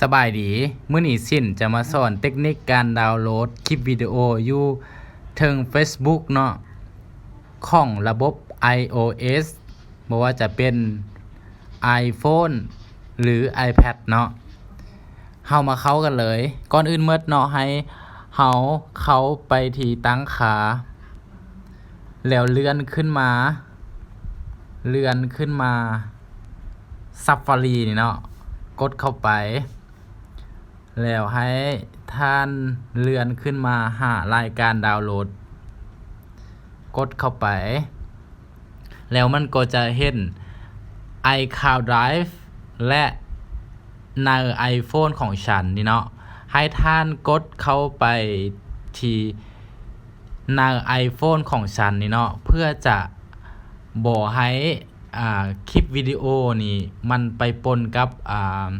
สบายดีมื้อนี้สิ้นจะมาสอนเทคนิคการดาวน์โหลดคลิปวิดีโออยู่เทิง Facebook เนาะของระบบ iOS บ่ว่าจะเป็น iPhone หรือ iPad เนาะเฮามาเข้ากันเลย ก่อนอื่นเมิดเนาะให้เฮาเข้าไปที่ตั้งขา แล้วเลื่อนขึ้นมา เลื่อนขึ้นมา Safari นี่เนาะกดเข้าไป แล้วให้ท่านเลื่อนขึ้นมาหารายการดาวน์โหลด กดเข้าไป แล้วมันก็จะเห็น iCloud Drive และใน iPhone ของฉันนี่เนาะให้ท่านกดเข้าไปที่ใน iPhone ของฉันนี่เนาะเพื่อจะบอกให้คลิปวิดีโอนี่มันไปปนกับอ่า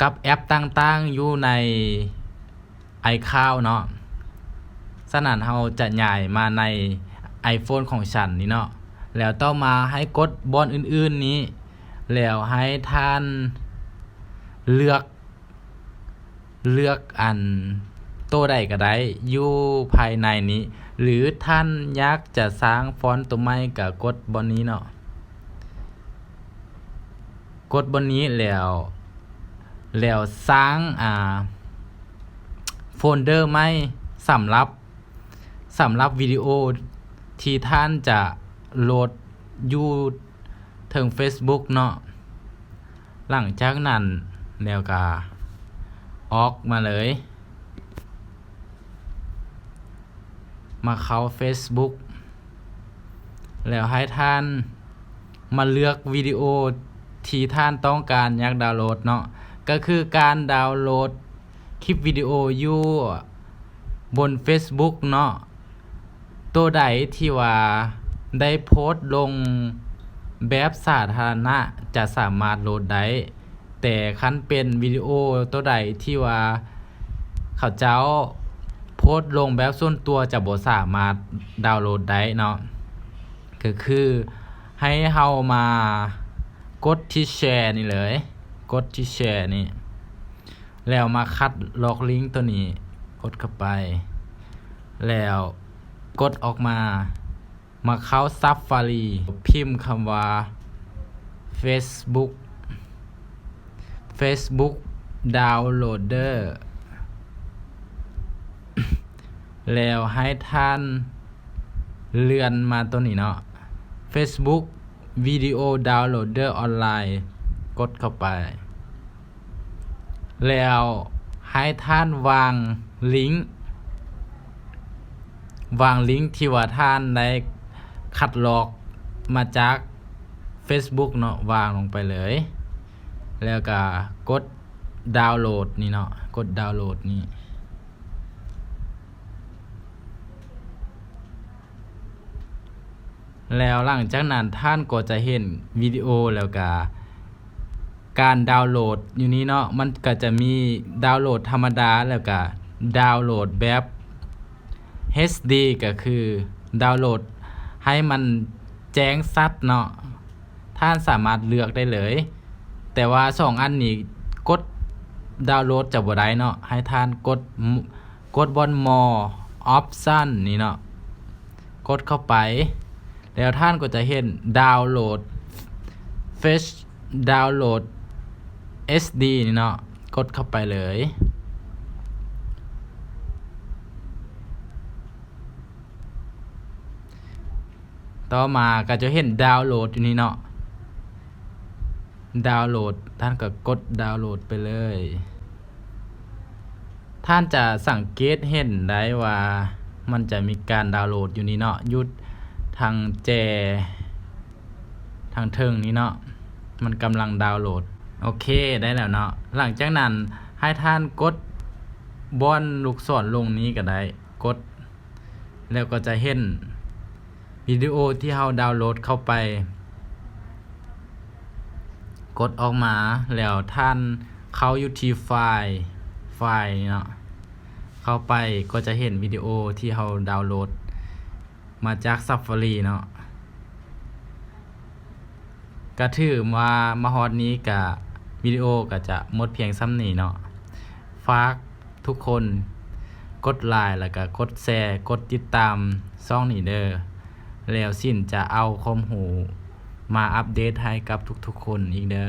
กับแอปต่างๆ อยู่ใน iCloud เนาะสนั้นเราจะย้ายมาใน iPhone ของฉันนี่เนาะแล้วต้องมาให้กดบอนอื่นๆนี้ แล้วให้ท่านเลือกเลือกอันตัวใดก็ได้อยู่ภายในนี้ หรือท่านอยากจะสร้างฟอนต์ตัวใหม่ก็กดบอนนี้เนาะกดบนนี้แล้ว แล้วสร้างอ่าโฟลเดอร์ใหม่สำหรับสำหรับวิดีโอที่ท่านจะโหลดอยู่ถึง Facebook เนาะหลังจากนั้นแล้วก็ออกมาเลย มาเข้า Facebook แล้วให้ท่านมาเลือกวิดีโอที่ท่านต้องการอยากดาวน์โหลดเนาะ ก็คือการดาวน์โหลดคลิปวิดีโออยู่บน Facebook เนาะตัวใดที่ว่าได้โพสต์ลงแบบสาธารณะจะสามารถโหลดได้ แต่คันเป็นวิดีโอตัวใดที่ว่าเขาเจ้าโพสต์ลงแบบส่วนตัวจะบ่สามารถดาวน์โหลดได้เนาะก็คือให้เฮามากดที่แชร์นี่เลย กดที่แชร์นี่แล้วมาคัดล็อกลิงก์ตัวนี้ กดเข้าไป แล้วกดออกมา มาเข้า Safari พิมพ์คำว่า Facebook Facebook Downloader แล้วให้ท่านเลื่อนมาตัวนี้เนาะ Facebook Video Downloader Online กดเข้าไป แล้วให้ท่านวางลิงก์วางลิงก์ที่ว่าท่านได้คัดลอกมาจาก Facebook เนาะวางลงไปเลย แล้วก็กดดาวน์โหลดนี่เนาะกดดาวน์โหลดนี่แล้วหลังจากนั้นท่านก็จะเห็นวิดีโอแล้วก็ การดาวน์โหลดอยู่นี้เนาะมันก็จะมีดาวน์โหลดธรรมดาแล้วก็ดาวน์โหลดแบบ HD ก็คือดาวน์โหลดให้มันแจ้งสัดเนาะท่านสามารถเลือกได้เลย แต่ว่าสองอันนี้กดดาวน์โหลดจะบ่ได้เนาะให้ท่านกดกดบน more option นี่เนาะกดเข้าไป แล้วท่านก็จะเห็นดาวน์โหลด Fetch ดาวน์โหลด SD นี่เนาะกดเข้าไปเลย ต่อมาก็จะเห็นดาวน์โหลดอยู่นี่เนาะดาวน์โหลด ท่านก็กดดาวน์โหลดไปเลย ท่านจะสังเกตเห็นได้ว่ามันจะมีการดาวน์โหลดอยู่นี่เนาะยุดทางแจ ทางเทิงนี้เนาะมันกำลังดาวน์โหลด โอเคได้แล้วเนาะหลังจากนั้นให้ท่านกดบอนลูกศรลงนี้ก็ได้กด แล้วก็จะเห็นวิดีโอที่เราดาวน์โหลดเข้าไป กดออกมาแล้วท่านเข้าอยู่ที่ไฟล์ไฟล์เนาะเข้าไปก็จะเห็นวิดีโอที่เราดาวน์โหลด มาจาก Safari เนาะก็ถือว่ามาฮอดนี้ก็ วิดีโอก็จะหมดเพียงซ้ำนี้เนาะฝากทุกคนกดไลค์แล้วก็กดแชร์กดติดตามซ่องนี้เด้อแล้วสิ้นจะเอาความหูมาอัปเดตให้กับทุกๆคนอีกเด้อ